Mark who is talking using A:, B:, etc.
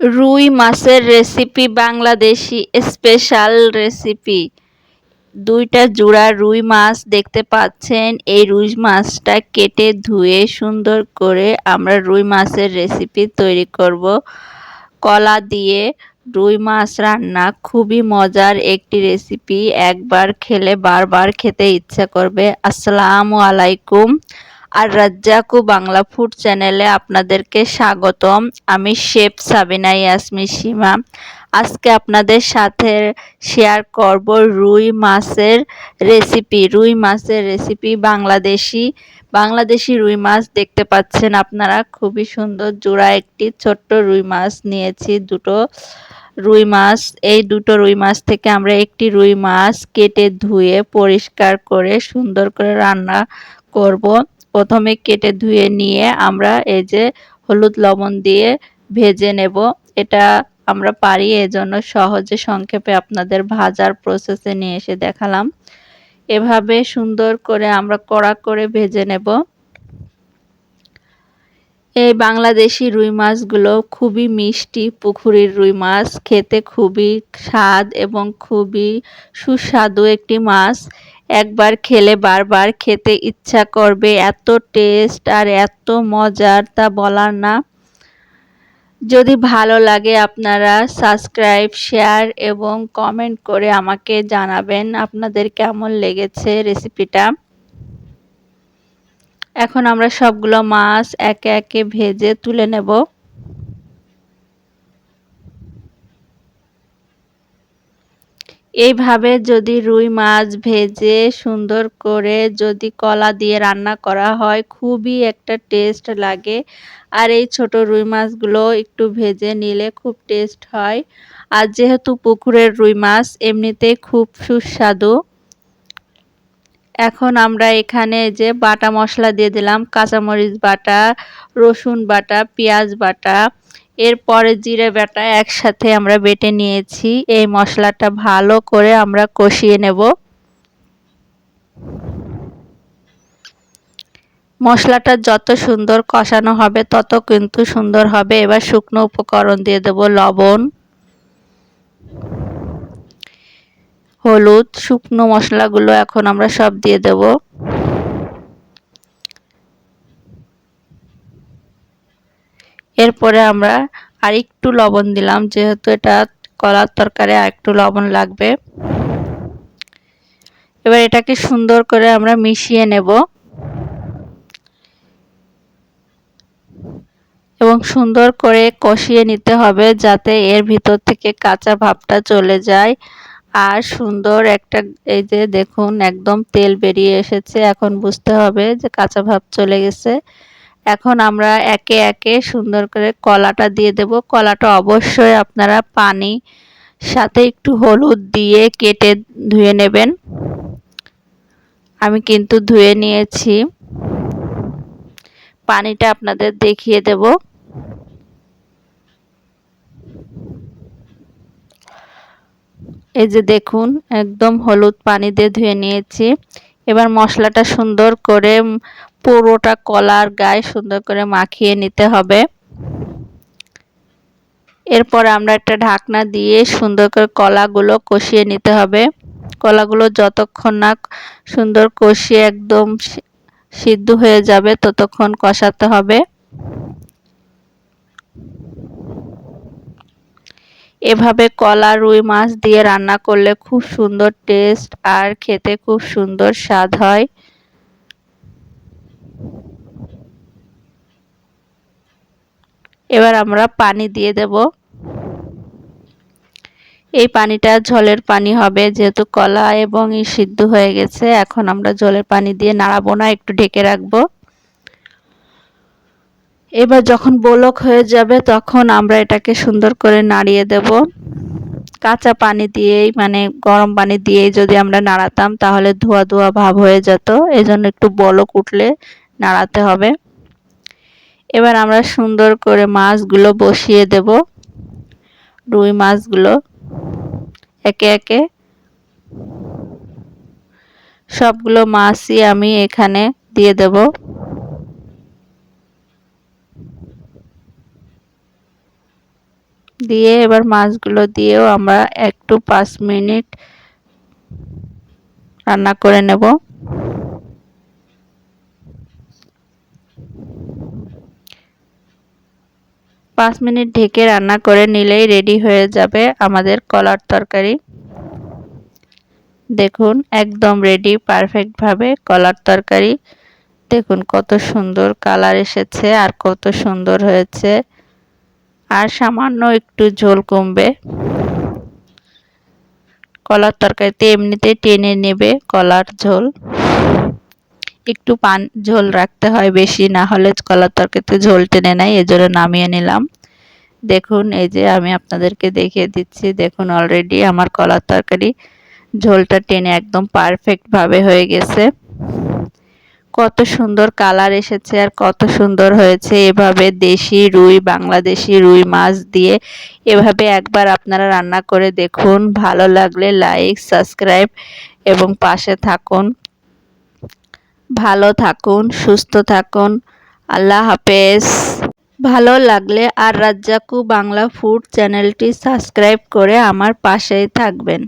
A: রুই মাছের recipe Bangladeshi special recipe দুইটা জোড়া রুই মাছ দেখতে পাচ্ছেন। এই রুই মাছটা কেটে ধুয়ে সুন্দর করে আমরা রুই মাছের রেসিপি তৈরি করব। কলা দিয়ে রুই মাছ রান্না খুবই মজার একটি রেসিপি একবার খেলে বারবার খেতে ইচ্ছা করবে। আসসালামু আলাইকুম। আর রাজ্জাকু বাংলা ফুড চ্যানেলে আপনাদেরকে স্বাগতম। আমি শেফ সাবিনা ইয়াসমি সীমা। আজকে আপনাদের সাথে শেয়ার করব রুই মাছের রেসিপি রুই মাছের রেসিপি বাংলাদেশি। বাংলাদেশি রুই মাছ দেখতে পাচ্ছেন আপনারা। খুবই সুন্দর জোড়া একটি ছোট্ট রুই মাছ নিয়েছি, দুটো রুই মাছ। এই দুটো রুই মাছ থেকে আমরা একটি রুই মাছ কেটে ধুয়ে পরিষ্কার করে সুন্দর করে রান্না করব। প্রথমে কেটে ধুয়ে নিয়ে আমরা এই যে হলুদ লবণ দিয়ে ভেজে নেব। এটা আমরা পারি, এজন্য সহজে সংক্ষেপে আপনাদের ভাজার প্রসেসে নিয়ে এসে দেখালাম। এভাবে সুন্দর করে আমরা কড়া করে ভেজে নেব। এই বাংলাদেশি রুই মাছগুলো খুবই মিষ্টি পুকুরের রুই মাছ, খেতে খুবই স্বাদ এবং খুবই সুস্বাদু একটি মাছ। একবার খেলে বারবার খেতে ইচ্ছা করবে। এত টেস্ট আর এত মজার তা বলার না। যদি ভালো লাগে আপনারা সাবস্ক্রাইব, শেয়ার এবং কমেন্ট করে আমাকে জানাবেন আপনাদের কেমন লেগেছে রেসিপিটা। এখন আমরা সবগুলো মাছ একে একে ভেজে তুলে নেব। এইভাবে যদি রুই মাছ ভেজে সুন্দর করে যদি কলা দিয়ে রান্না করা হয়, খুবই একটা টেস্ট লাগে। আর এই ছোট রুই মাছগুলো একটু ভেজে নিলে খুব টেস্ট হয়। আর যেহেতু পুকুরের রুই মাছ এমনিতেই খুব সুস্বাদু। এখন আমরা এখানে যে বাটা মশলা দিয়ে দিলাম, কাঁচামরিচ বাটা, রসুন বাটা, পেঁয়াজ বাটা। এরপরে জিরে বাটা একসাথে আমরা বেটে নিয়েছি। এই মশলাটা ভালো করে আমরা কষিয়ে নেব। মশলাটা যত সুন্দর কষানো হবে, তত কিন্তু সুন্দর হবে। এবার শুকনো উপকরণ দিয়ে দেব লবণ, হলুদ, শুকনো মশলাগুলো এখন আমরা সব দিয়ে দেব। এরপরে আমরা আর একটু লবণ দিলাম, যেহেতু এটা কলার তরকারি আর একটু লবণ লাগবে। এবার এটাকে সুন্দর করে আমরা মিশিয়ে নেব। এবং সুন্দর করে কষিয়ে নিতে হবে, যাতে এর ভিতর থেকে কাঁচা ভাবটা চলে যায়। আর সুন্দর একটা, এই যে দেখুন, একদম তেল বেরিয়ে এসেছে। এখন বুঝতে হবে যে কাঁচা ভাব চলে গেছে। এখন আমরা একে একে সুন্দর করে কলাটা দিয়ে দেব। কলাটা অবশ্যই আপনারা পানি সাথে একটু হলুদ দিয়ে কেটে ধুয়ে নেবেন। আমি কিন্তু ধুয়ে নিয়েছি। পানিটা আপনাদের দেখিয়ে দেব। এই যে দেখুন, একদম হলুদ পানি দিয়ে ধুয়ে নিয়েছি। এবার মশলাটা সুন্দর করে পুরোটা কলার গায়ে সুন্দর করে মাখিয়ে নিতে হবে। এরপর আমরা একটা ঢাকনা দিয়ে সুন্দর করে কলাগুলো কষিয়ে নিতে হবে। কলাগুলো যতক্ষণ না সুন্দর কষিয়ে একদম সিদ্ধ হয়ে যাবে ততক্ষণ কষাতে হবে। এভাবে কলা, রুই মাছ দিয়ে রান্না করলে খুব সুন্দর টেস্ট আর খেতে খুব সুন্দর স্বাদ হয়। এবার আমরা পানি দিয়ে দেব। এই পানিটা জলের পানি হবে, যেহেতু কলা এবং সিদ্ধ হয়ে গেছে, এখন আমরা জলের পানি দিয়ে নাড়াবো না, একটু ঢেকে রাখব। এবার যখন বলক হয়ে যাবে, তখন আমরা এটাকে সুন্দর করে নাড়িয়ে দেব। কাঁচা পানি দিয়েই মানে গরম পানি দিয়েই যদি আমরা নাড়াতাম, তাহলে ধোয়া ধোয়া ভাব হয়ে যেত। এই জন্য একটু বলক উঠলে নাড়াতে হবে। এবার আমরা সুন্দর করে মাছগুলো বসিয়ে দেব। রুই মাছগুলো একে একে। সবগুলো মাছই আমি এখানে দিয়ে দেব। দিয়ে এবার মাছগুলো দিয়েও আমরা একটু পাঁচ মিনিট রান্না করে নেব। পাঁচ মিনিট ঢেকে রান্না করে নিলেই রেডি হয়ে যাবে আমাদের কলার তরকারি। দেখুন, একদম রেডি পারফেক্টভাবে কলার তরকারি। দেখুন, কত সুন্দর কালার এসেছে আর কত সুন্দর হয়েছে। আর সামান্য একটু ঝোল কমবে। কলার তরকারিতে এমনিতে টেনে নেবে কলার ঝোল। একটু পান, ঝোল রাখতে হয় বেশি, না হলে কলার তরকারিতে ঝোল টেনে নেয়, এজন্য নামিয়ে নিলাম। দেখুন, এই যে আমি আপনাদেরকে দেখিয়ে দিচ্ছি, দেখুন অলরেডি আমার কলার তরকারি ঝোলটা টেনে একদম পারফেক্টভাবে হয়ে গেছে। কত সুন্দর কালার এসেছে আর কত সুন্দর হয়েছে। এভাবে দেশি রুই, বাংলাদেশি রুই মাছ দিয়ে এভাবে একবার আপনারা রান্না করে দেখুন। ভালো লাগলে লাইক সাবস্ক্রাইব এবং পাশে থাকুন। ভালো থাকুন, সুস্থ থাকুন। আল্লাহ হাফেজ। ভালো লাগলে আর রাজ্জাকু বাংলা ফুড চ্যানেলটি সাবস্ক্রাইব করে আমার পাশেই থাকবেন।